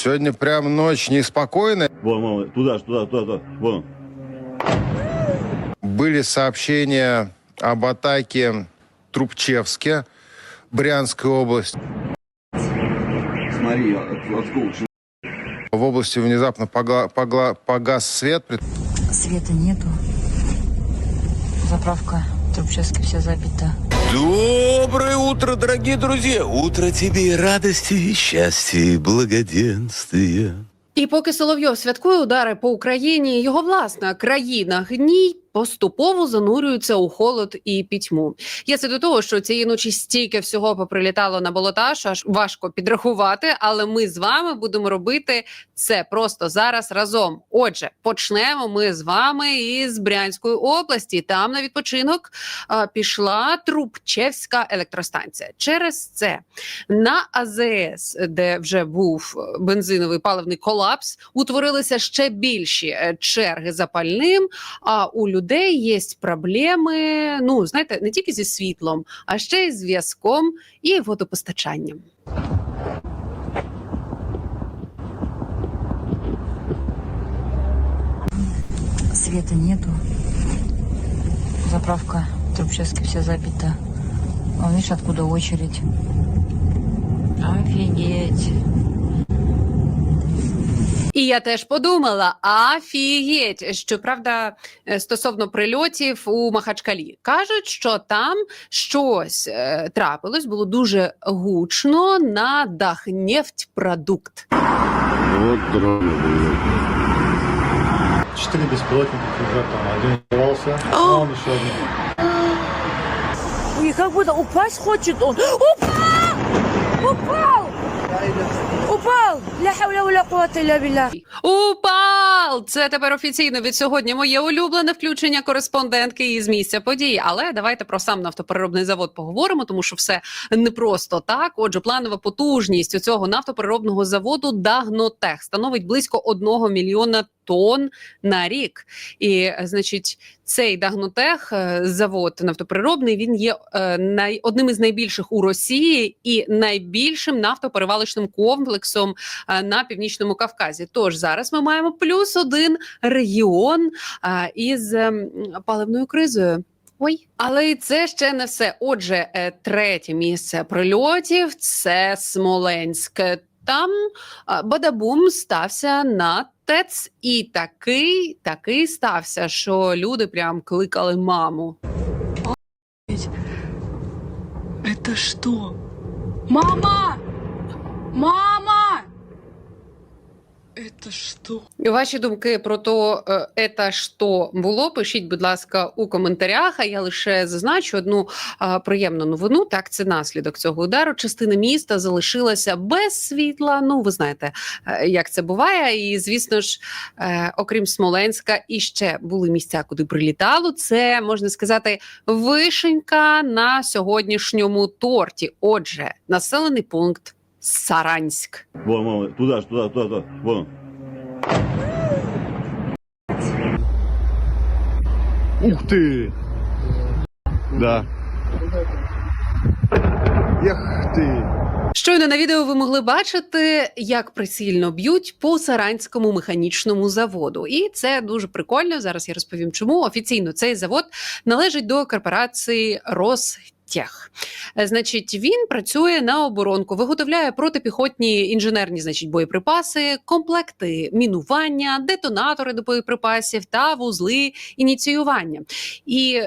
Сегодня прям ночь неспокойная. Вон, вон, туда, туда, туда, туда. Вон. он. Были сообщения об атаке в Трубчевске, Брянская область. Смотри, от- осколок. В области внезапно погла- погла- погас свет. Света нету. Заправка Трубчевской вся забита. Доброе утро, дорогие друзья! Утро тебе радости, счастья и благоденствия. І поки Соловйов святкує удари по Україні, його власна країна гній поступово занурюється у холод і пітьму. Я це до того, що цієї ночі стільки всього поприлітало на болота, що аж важко підрахувати, але ми з вами будемо робити це просто зараз разом. Отже, почнемо ми з вами із Брянської області. Там на відпочинок а, пішла Трубчевська електростанція. Через це на АЗС, де вже був е, бензиновий паливний колапс, утворилися ще більші е, черги за пальним. А у людей є проблеми. Ну знаєте, не тільки зі світлом, а ще й зв'язком і водопостачанням. Света нету. Заправка Трубчевской вся забита. А видишь, откуда очередь. Офигеть. І я теж подумала: афігеть, щоправда, е, стосовно прильотів у Махачкалі кажуть, що там щось е, трапилось, було дуже гучно на Дахнефтьпродукт. Вот дрон. Четыре беспилотника уже там, один взорвался, а он еще один. И как будто упасть хочет он. Упал! Упал! Упал! Ля хавля вля кувати ля біля. Упал! Це тепер офіційно від сьогодні моє улюблене включення кореспондентки із місця подій. Але давайте про сам нафтопереробний завод поговоримо, тому що все не просто так. Отже, планова потужність у цього нафтопереробного заводу Дагнотех становить близько одного мільйона тон на рік. І значить, цей Дагнотех е, завод нафтопереробний він є е, най одним із найбільших у Росії і найбільшим нафтоперевалочним комплексом на північному Кавказі. Тож зараз ми маємо плюс один регіон із ем, паливною кризою. Ой, але і це ще не все. Отже, е, третє місце прильотів це Смоленськ. Там Бадабум стався на ТЕЦ, і такий, такий стався, що люди прям кликали маму. Это что? Мама! Мама! Это что? Ваші думки про то, е, «Ета що було, пишіть, будь ласка, у коментарях. А я лише зазначу одну а, приємну новину. Так, це наслідок цього удару. Частина міста залишилася без світла. Ну, ви знаєте, е, як це буває. І звісно ж, е, окрім Смоленська, і ще були місця, куди прилітало. Це можна сказати вишенька на сьогоднішньому торті. Отже, населений пункт Саранськ. Вон, вон, туда, ж, туда, туда, туда. Вон. он. Ух ты! Да. Эх ты! Щойно на відео ви могли бачити, як прицільно б'ють по саранському механічному заводу, і це дуже прикольно. Зараз я розповім, чому офіційно цей завод належить до корпорації Ростех. Е, Значить, він працює на оборонку, виготовляє протипіхотні інженерні, значить, боєприпаси, комплекти мінування, детонатори до боєприпасів та вузли ініціювання. І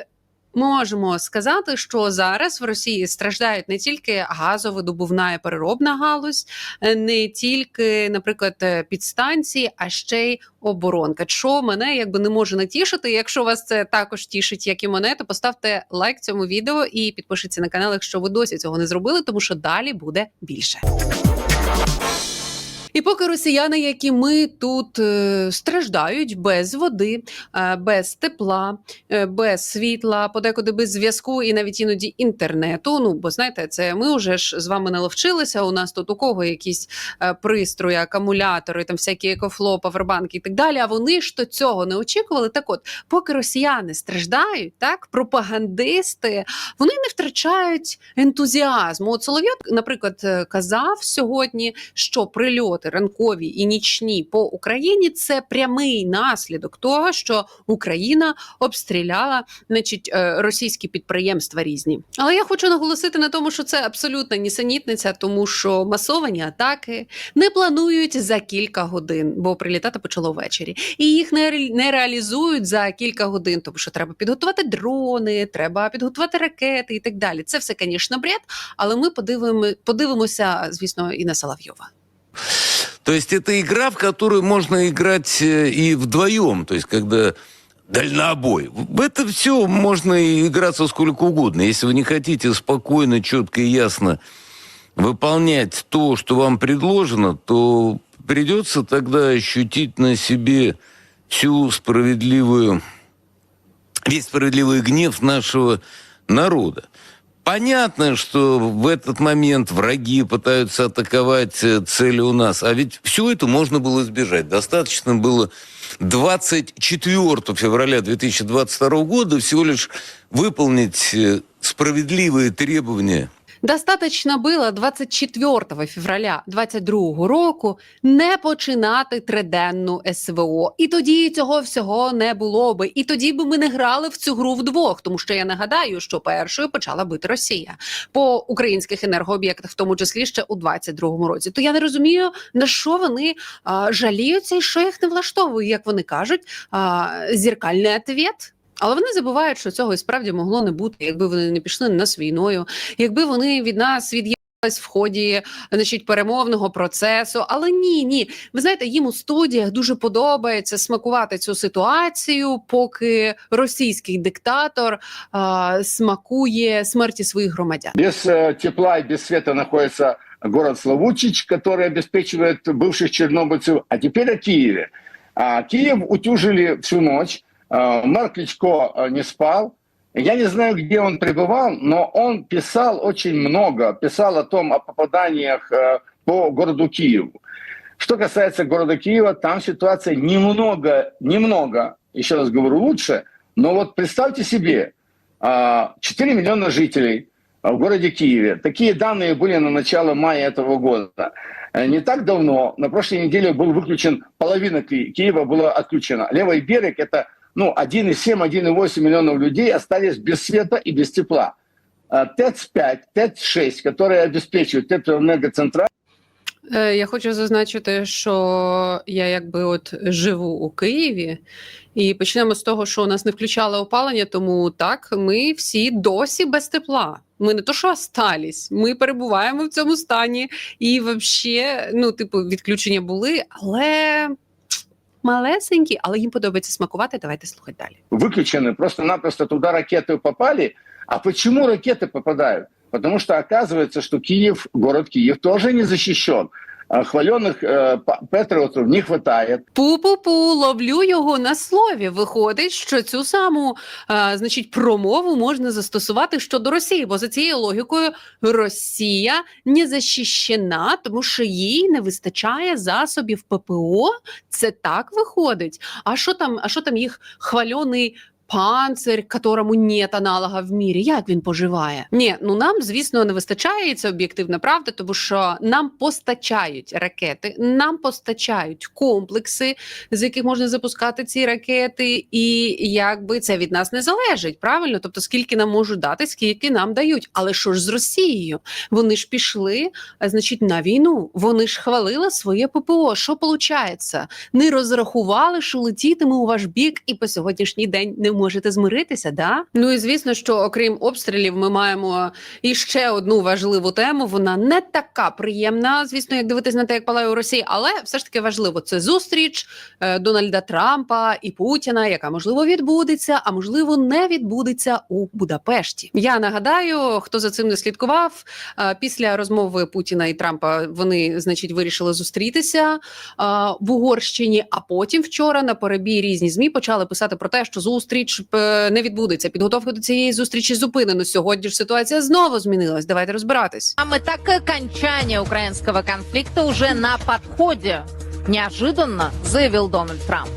Можемо сказати, що зараз в Росії страждають не тільки газовидобувна і переробна галузь, е, не тільки, наприклад, е, підстанції, а ще й оборонка. Що мене якби не може не тішити. Якщо вас це також тішить, як і мене, то поставте лайк цьому відео і підпишіться на канал, якщо ви досі цього не зробили, тому що далі буде більше. І поки росіяни, як і ми тут е, страждають без води, е, без тепла, е, без світла, подекуди без зв'язку і навіть іноді інтернету. Ну бо знаєте, це ми вже ж з вами наловчилися. У нас тут у кого якісь пристрої, акумулятори, там всякі екофло, павербанки і так далі. А вони ж то цього не очікували. Так, от, поки росіяни страждають, так пропагандисти вони не втрачають ентузіазму. От Соловйот, наприклад, казав сьогодні, що прильот прильоти ранкові і нічні по Україні це прямий наслідок того, що Україна обстріляла значить, е, російські підприємства різні. Але я хочу наголосити на тому, що це абсолютна нісенітниця, тому що масовані атаки не планують за кілька годин, бо прилітати почало ввечері, і їх не реалізують за кілька годин, тому що треба підготувати дрони, треба підготувати ракети і так далі. Це все, звісно, бред, але ми подивимо, подивимося, звісно, і на Соловйова. То есть это игра, в которую можно играть э, и вдвоем, то есть когда дальнобой. В это все можно играться сколько угодно. Если вы не хотите спокойно, четко и ясно выполнять то, что вам предложено, то придется тогда ощутить на себе всю справедливую, весь справедливый гнев нашего народа. Понятно, что в этот момент враги пытаются атаковать э, цели у нас, а ведь все это можно было избежать. Достаточно было 24 февраля 2022 года всего лишь выполнить э, справедливые требования Достаточно було 24 февраля 22 року не починати триденну СВО. І тоді цього всього не було би. І тоді би ми не грали в цю гру вдвох. Тому що я нагадаю, що першою почала бити Росія по українських енергооб'єктах, в тому числі ще у 22-му році. То я не розумію на що вони а, жаліються і що їх не влаштовує, як вони кажуть, а, зіркальний ответ. Але вони забувають, що цього і справді могло не бути, якби вони не пішли на нас війною, якби вони від нас від'їхались в ході значить, перемовного процесу. Але ні, ні. Ви знаєте, їм у студіях дуже подобається смакувати цю ситуацію, поки російський диктатор а, смакує смерті своїх громадян. Без э, тепла и без света находится город Славутич, который обеспечивает бывших чернобыльцев. А теперь о Киеве. А, Киев утюжили всю ночь. А, Мэр Кличко э, не спал. Я не знаю, где он пребывал, но он писал очень много. Писал о том, о попаданиях э, по городу Киеву. Что касается города Киева, там ситуация немного, немного, еще раз говорю, лучше. Но вот представьте себе, а, 4 миллиона жителей в городе Киеве. Такие данные были на начало мая этого года. Э, Не так давно, на прошлой неделе был выключен, половина Ки- Киева была отключена. Левый берег – это ну, 1,7-1,8 миллионов людей остались без света и без тепла. А ТЭЦ-5, ТЭЦ-6, которые обеспечивают теплоэнергоцентрали, Е, Я хочу зазначити, що я якби от живу у Києві, і почнемо з того, що у нас не включали опалення, тому так ми всі досі без тепла. Ми не то, що остались, ми перебуваємо в цьому стані, і взагалі, ну, типу, відключення були, але малесенькі, але їм подобається смакувати. Давайте слухати далі. выключены. Просто-напросто туда ракеты попали. А почему ракеты попадают? Потому что оказывается, что Киев, город Киев тоже не защищен. А Хваленных э, па- патриотов не хватает. Пу-пу-пу, ловлю його на слові. Виходить, що цю саму а, значить, промову можна застосувати щодо Росії, бо за цією логікою Росія не захищена, тому що їй не вистачає засобів ППО. Це так виходить. А що там, а що там їх хвальоний панцир, которому нет аналога в мірі? Як він поживає? Ні, ну нам, звісно, не вистачає, це об'єктивна правда, тому що нам постачають ракети, нам постачають комплекси, з яких можна запускати ці ракети, і якби це від нас не залежить, правильно? Тобто, скільки нам можуть дати, скільки нам дають. Але що ж з Росією? Вони ж пішли, значить, на війну. Вони ж хвалили своє ППО. Що виходить? Не розрахували, що летітиме у ваш бік, і по сьогоднішній день не можете змиритися. Да? Ну і звісно, що окрім обстрілів, ми маємо і ще одну важливу тему. Вона не така приємна, звісно, як дивитись на те, як палає у Росії, але все ж таки важливо. Це зустріч е, Дональда Трампа і Путіна, яка можливо відбудеться, а можливо не відбудеться у Будапешті. Я нагадаю, хто за цим не слідкував. е, Після розмови Путіна і Трампа вони, значить, вирішили зустрітися е, в Угорщині. А потім вчора на перебій різні змі почали писати про те, що зустріч е, не відбудеться. Підготовка до цієї зустрічі зупинено. Сьогодні ж ситуація знову змінилась. Давайте розбиратись. А мы так и окончание украинского конфликта уже на подходе, неожиданно заявил Дональд Трамп.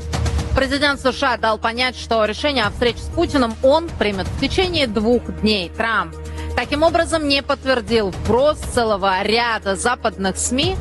Президент США дал понять, что решение о встрече с Путиным он примет в течение двух дней. Трамп таким образом не подтвердил вброс целого ряда западных СМИ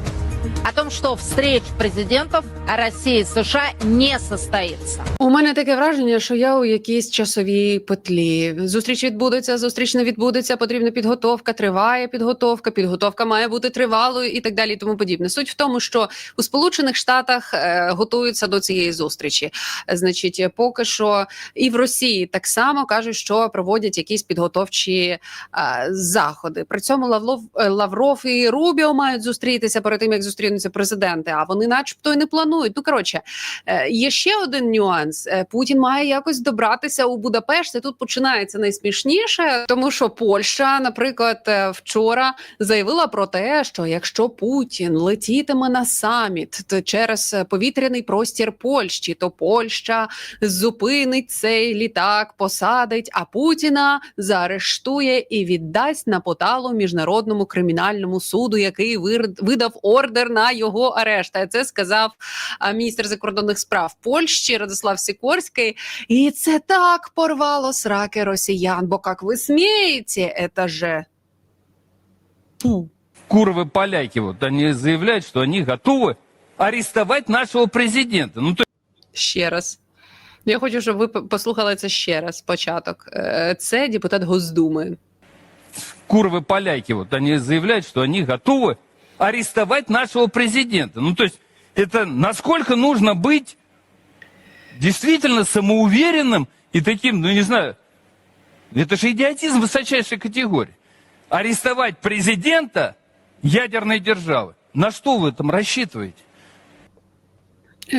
о том, что встреч президентов России и США не состоится. У мене таке враження, що я у якійсь часовій петлі. Зустріч відбудеться, зустріч не відбудеться. Потрібна підготовка, триває підготовка. Підготовка має бути тривалою і так далі. І тому подібне. Суть в тому, що у Сполучених Штатах е, готуються до цієї зустрічі. Значить, поки що і в Росії так само кажуть, що проводять якісь підготовчі е, заходи. При цьому Лавлов, е, Лавров і Рубіо мають зустрітися перед тим, як зустрінуться президенти. А вони, начебто, і не планують. Ну коротше, Е, Є ще один нюанс. Е, Путін має якось добратися у Будапешт. Тут починається найсмішніше, тому що Польща, наприклад, е, вчора заявила про те, що якщо Путін летітиме на саміт через повітряний простір Польщі, то Польща зупинить цей літак, посадить, а Путіна заарештує і віддасть на поталу міжнародному кримінальному суду, який видав ордер на його арешт. А це сказав а, міністр закордонних справ Польщі Радослав Сікорський. І це так порвало сраки росіян. Бо як ви смієте, це же куровы поляки, вот они заявляют, что они готовы арестовать нашего президента. Ну, то ще раз. Я хочу, щоб ви п- послухали це ще раз. Початок. Е, Це депутат Госдуми. куровы поляки, вот они заявляют, что они готовы арестовать нашего президента. Ну, то есть, это насколько нужно быть действительно самоуверенным и таким, ну, не знаю, это же идиотизм высочайшей категории. Арестовать президента ядерной державы. На что вы там рассчитываете?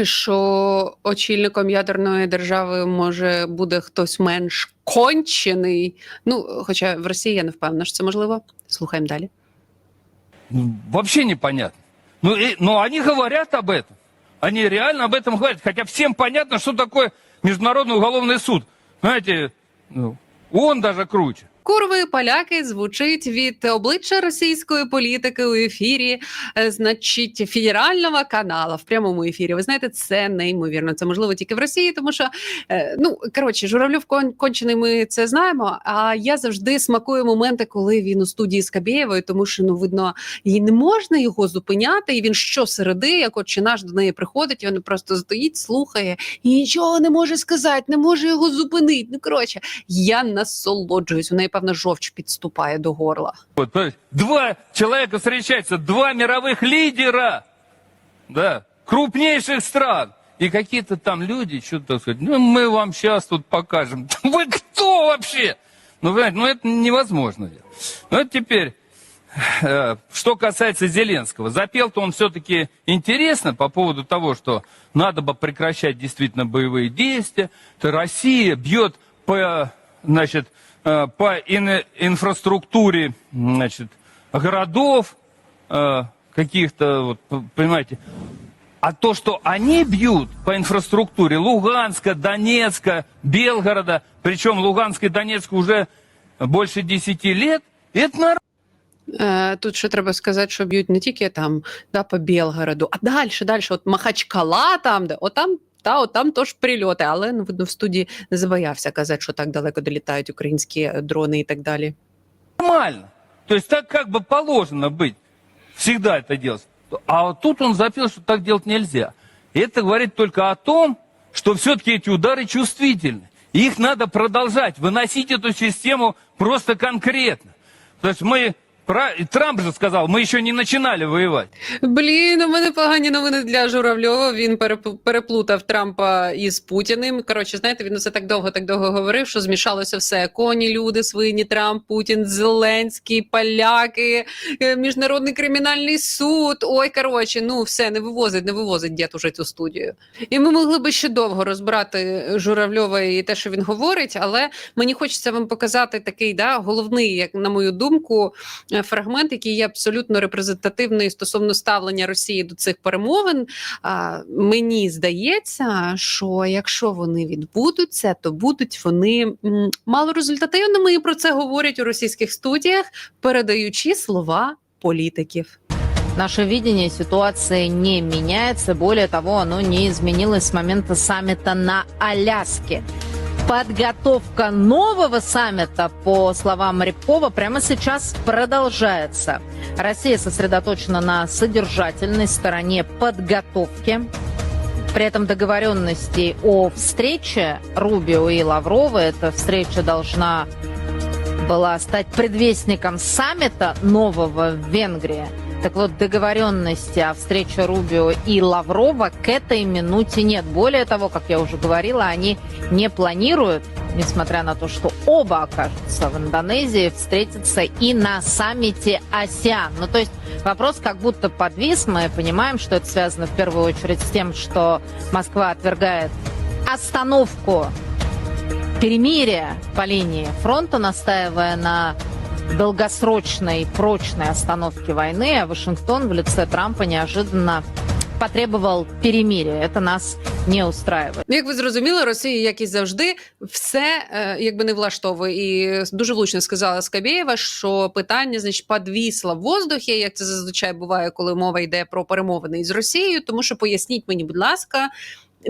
Що очільником ядерної держави може буде хтось менш кончений. Ну, хоча в Росії я не впевнена, що це можливо. Слухаємо далі. Ну, Вообще непонятно. Ну, и- но они говорят об этом. Они реально об этом говорят. Хотя всем понятно, что такое Международный уголовный суд. Знаете, ну, он даже круче. Курви поляки звучить від обличчя російської політики у ефірі, е, значить, федерального каналу в прямому ефірі. Ви знаєте, це неймовірно. Це можливо тільки в Росії, тому що е, ну коротше, журавльов кон- кончений. Ми це знаємо. А я завжди смакую моменти, коли він у студії з Кабєєвою, тому що ну видно, їй не можна його зупиняти. І він щосереди, як отче наш до неї приходить, і він просто стоїть, слухає і нічого не може сказати, не може його зупинити. Ну коротше, я насолоджуюсь. У неї певно жовч підступає до горла. Два человека встречаются, два мировых лидера, да, крупнейших стран. И какие-то там люди что-то сказать, ну мы вам сейчас тут покажем. Вы кто вообще? Ну, понимаете, ну это невозможно. Ну, это теперь, э, что касается Зеленского. Запел-то он все-таки интересно по поводу того, что надо бы прекращать действительно боевые действия. То Россия бьет по, значит, по ин- инфраструктуре, значит, городов э, каких-то, вот, п- понимаете. А то, что они бьют по инфраструктуре Луганска, Донецка, Белгорода, причем Луганск и Донецк уже больше 10 лет, это нормально. Е, тут ще треба сказати, що б'ють не тільки там да, по Білгороду, а далі, далі, от Махачкала, там, де отам. Та от там теж прильоти, але ну, видно, в студії не забоявся казати, що так далеко долітають українські е, дрони і так далі. нормально. То есть так как бы положено быть. Всегда это делать. А вот тут он запел, что так делать нельзя. И это говорит только о том, что все-таки эти удары чувствительны. И их надо продолжать, выносить эту систему просто конкретно. То есть мы, пра- и Трамп же сказал, мы еще не начинали воевать. Блін, у мене погані новини для Журавльова. Він переп- переплутав Трампа із Путіним. Коротше, знаєте, він усе так довго, так довго говорив, що змішалося все: коні, люди, свині, Трамп, Путін, Зеленський, поляки, е, міжнародний кримінальний суд. Ой, коротше, ну все не вивозить, не вивозить дід уже цю студію. І ми могли би ще довго розбирати Журавльова і те, що він говорить, але мені хочеться вам показати такий да, головний, як на мою думку, фрагмент, який є абсолютно репрезентативний стосовно ставлення Росії до цих перемовин. Мені здається, що якщо вони відбудуться, то будуть вони малорезультативними, і про це говорять у російських студіях, передаючи слова політиків. Наше видение ситуации не меняется. Более того, оно не изменилось с момента саммита на Аляске. Подготовка нового саммита, по словам Рябкова, прямо сейчас продолжается. Россия сосредоточена на содержательной стороне подготовки. При этом договоренности о встрече Рубио и Лаврова, эта встреча должна была стать предвестником саммита нового в Венгрии. Так вот, договоренности о встрече Рубио и Лаврова к этой минуте нет. Более того, как я уже говорила, они не планируют, несмотря на то, что оба окажутся в Индонезии, встретиться и на саммите АСИАН. Ну, то есть вопрос как будто подвис. Мы понимаем, что это связано в первую очередь с тем, что Москва отвергает остановку перемирия по линии фронта, настаивая на долгосрочной, прочной остановке войны, а Вашингтон в лице Трампа неожиданно потребовал перемирия. Это нас не устраивает. Ну, Як ви зрозуміли, Росія, як і завжди, все е, якби не влаштовує. І дуже влучно сказала Скабєєва, що питання, значить, підвісло в воздухі, як це зазвичай буває, коли мова йде про перемовини із Росією. Тому що поясніть мені, будь ласка.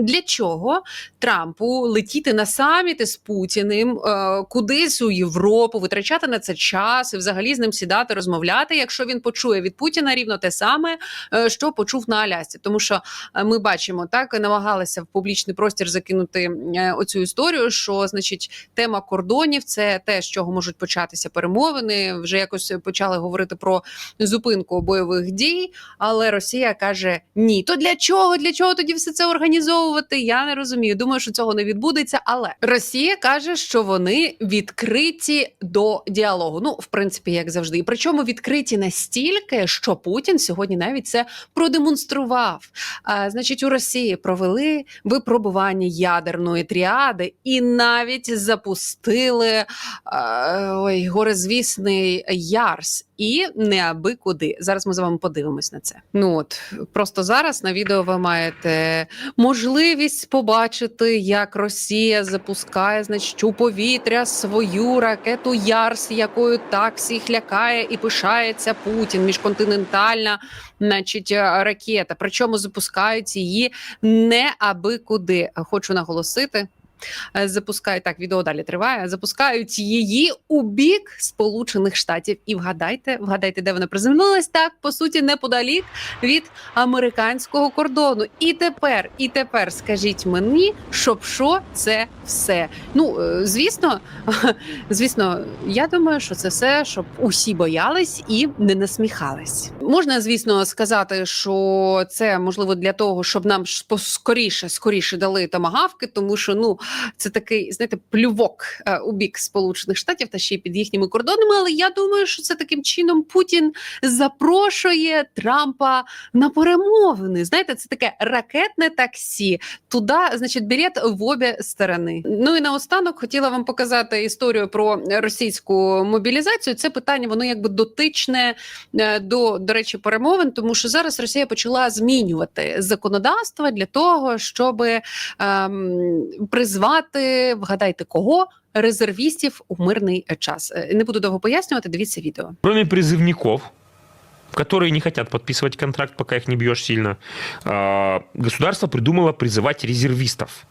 Для чого Трампу летіти на саміти з Путіним, е, кудись у Європу, витрачати на це час і взагалі з ним сідати, розмовляти, якщо він почує від Путіна рівно те саме, е, що почув на Алясці? Тому що е, ми бачимо, так намагалися в публічний простір закинути оцю історію, що значить тема кордонів це те, з чого можуть початися перемовини. Вже якось почали говорити про зупинку бойових дій, але Росія каже: ні, то для чого? Для чого тоді все це організовувати? Я не розумію. Думаю, що цього не відбудеться. Але Росія каже, що вони відкриті до діалогу. Ну, в принципі, як завжди. І причому відкриті настільки, що Путін сьогодні навіть це продемонстрував. А, значить, у Росії провели випробування ядерної тріади і навіть запустили а, ой, горизвісний Ярс. І не аби куди. Зараз ми з вами подивимось на це. Ну от просто зараз на відео ви маєте можливість побачити, як Росія запускає, значить, у повітря свою ракету Ярс, якою так всіх лякає і пишається Путін. Міжконтинентальна, значить, ракета. Причому запускають її не аби куди. Хочу наголосити. Е, Запускають так, відео далі триває. Запускають її у бік Сполучених Штатів. І вгадайте, вгадайте, де вона приземлилась так, по суті, неподалік від американського кордону. І тепер, і тепер скажіть мені, щоб що це все. Ну е, звісно, звісно, я думаю, що це все, щоб усі боялись і не насміхались. Можна, звісно, сказати, що це можливо для того, щоб нам скоріше, скоріше дали томагавки, тому що ну це такий, знаєте, плювок е, у бік Сполучених Штатів та ще й під їхніми кордонами. Але я думаю, що це таким чином Путін запрошує Трампа на перемовини. Знаєте, це таке ракетне таксі. Туди, значить, білет в обі сторони. Ну і наостанок хотіла вам показати історію про російську мобілізацію. Це питання, воно якби дотичне е, до, до речі, перемовин, тому що зараз Росія почала змінювати законодавство для того, щоб ем, призвати, вгадайте кого, резервістів у мирний час. Е, Не буду довго пояснювати. Дивіться відео. Кроме призывников, которые не хотят подписывать контракт, пока их не бьешь сильно, а, государство придумало призывать резервистов.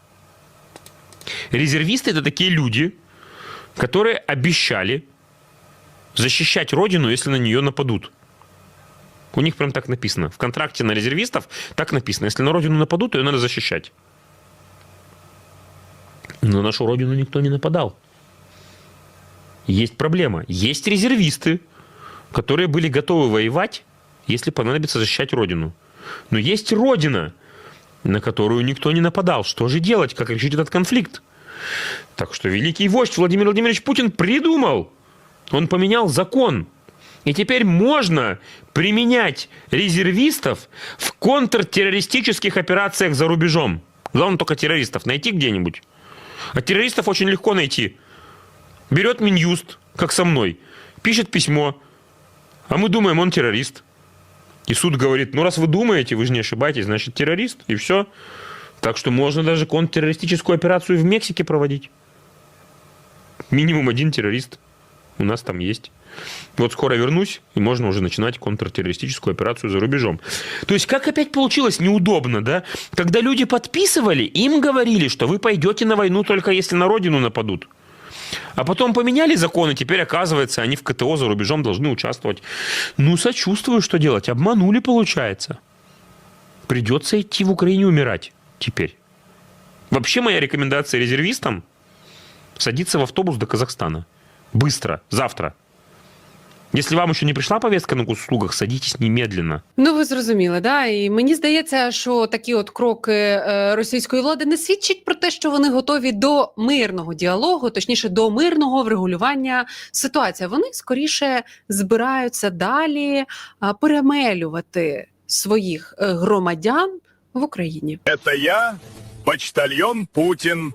Резервисты это такие люди, которые обещали защищать родину, если на нее нападут. У них прям так написано. В контракте на резервистов так написано. Если на родину нападут, то ее надо защищать. На нашу родину никто не нападал. Есть проблема. Есть резервисты, которые были готовы воевать, если понадобится защищать родину. Но есть родина, на которую никто не нападал. Что же делать? Как решить этот конфликт? Так что великий вождь Владимир Владимирович Путин придумал. Он поменял закон. И теперь можно применять резервистов в контртеррористических операциях за рубежом. Главное только террористов найти где-нибудь. А террористов очень легко найти. Берет Минюст, как со мной, пишет письмо, а мы думаем, он террорист. И суд говорит, ну раз вы думаете, вы же не ошибаетесь, значит террорист, и все. Так что можно даже контртеррористическую операцию в Мексике проводить. Минимум один террорист у нас там есть. Вот скоро вернусь, и можно уже начинать контртеррористическую операцию за рубежом. То есть как опять получилось неудобно, да? Когда люди подписывали, им говорили, что вы пойдете на войну только если на родину нападут. А потом поменяли законы, теперь, оказывается, они в КТО за рубежом должны участвовать. Ну, сочувствую, что делать. Обманули, получается. Придется идти в Украине умирать теперь. Вообще моя рекомендация резервистам садиться в автобус до Казахстана. Быстро, завтра. Если вам еще не пришла повестка на госуслугах, садитесь немедленно. Ну, ви зрозуміли, да? І мені здається, що такі от кроки е, російської влади не свідчать про те, що вони готові до мирного діалогу, точніше, до мирного врегулювання ситуації. Вони скоріше збираються далі перемелювати своїх е, громадян в Україні. Это я, почтальон Путин.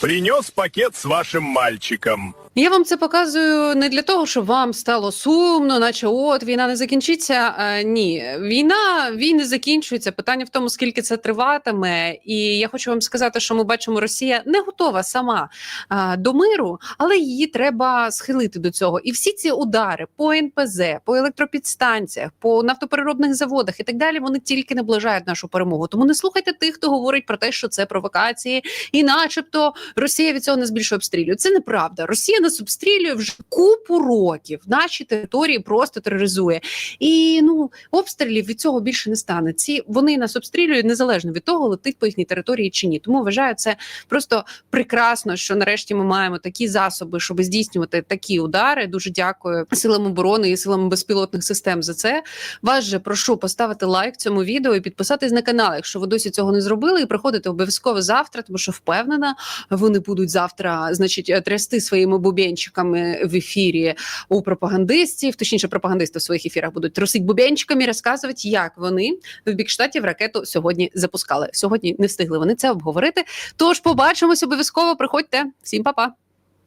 Принес пакет с вашим мальчиком. Я вам це показую не для того, щоб вам стало сумно, наче от війна не закінчиться. Е, ні, війна війни закінчується. Питання в тому, скільки це триватиме. І я хочу вам сказати, що ми бачимо, Росія не готова сама е, до миру, але її треба схилити до цього. І всі ці удари по НПЗ, по електропідстанціях, по нафтопереробних заводах і так далі, вони тільки наближають нашу перемогу. Тому не слухайте тих, хто говорить про те, що це провокації, і, начебто, Росія від цього не збільшує обстрілює. Це неправда. Росія нас обстрілює вже купу років. Наші території просто тероризує. І ну обстрілів від цього більше не стане. Ці вони нас обстрілюють незалежно від того, летить по їхній території чи ні. Тому вважаю це просто прекрасно, що нарешті ми маємо такі засоби, щоб здійснювати такі удари. Дуже дякую силам оборони і силам безпілотних систем за це. Вас же прошу поставити лайк цьому відео і підписатись на канал, якщо ви досі цього не зробили, і приходити обов'язково завтра, тому що впевнена, вони будуть завтра, значить, е, трясти своїми бубенчиками в ефірі у пропагандистів, точніше, пропагандисти в своїх ефірах будуть трусить бубенчиками, розказувати, як вони в бік штатів ракету сьогодні запускали. Сьогодні не встигли вони це обговорити. Тож побачимось обов'язково. Приходьте всім, па-па.